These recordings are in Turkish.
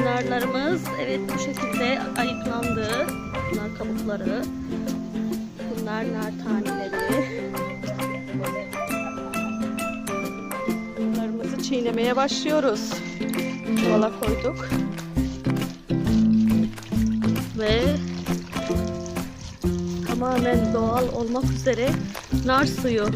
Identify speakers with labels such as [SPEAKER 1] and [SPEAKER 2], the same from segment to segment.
[SPEAKER 1] Narlarımız evet bu şekilde ayıklandı. Bunlar kabukları. Bunlar nar taneleri. Narlarımızı çiğnemeye başlıyoruz. Çuvala koyduk. Ve tamamen doğal olmak üzere nar suyu.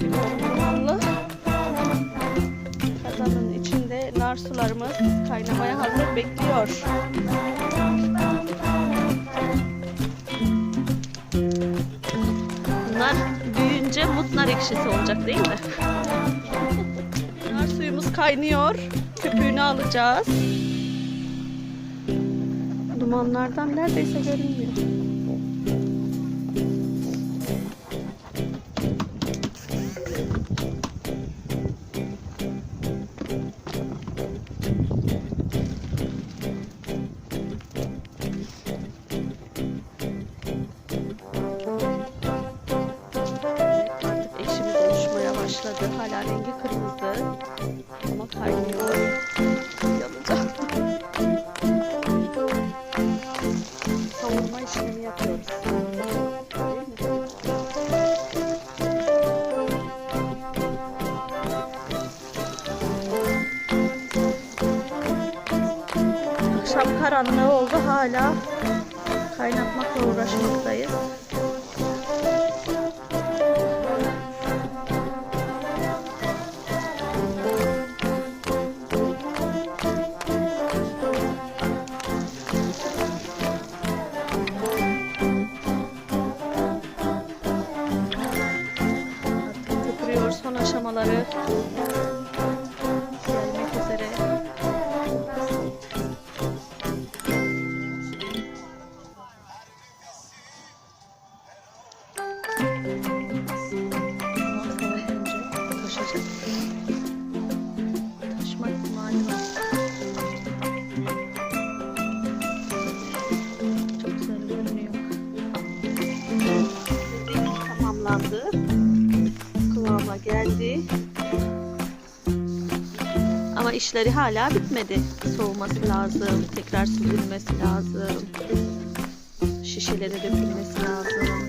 [SPEAKER 1] Dumanlı. Kazanın içinde nar sularımız kaynamaya hazır bekliyor. Bunlar büyüyünce mut nar ekşisi olacak değil mi? nar suyumuz kaynıyor. Köpüğünü alacağız. Dumanlardan neredeyse görünmüyor. Artık eşimiz oluşmaya başladı. Hala rengi kırmızı. Ama kaynıyor. Yanacak. Savurma işlemi yapıyoruz. Akşam karanlığı oldu hala kaynatmakla uğraşmaktayız. Son aşamaları. Görünüyor. Tamamlandı. Kıvama geldi. Ama işleri hala bitmedi. Soğuması lazım. Tekrar süzülmesi lazım. Şişelere dökülmesi lazım.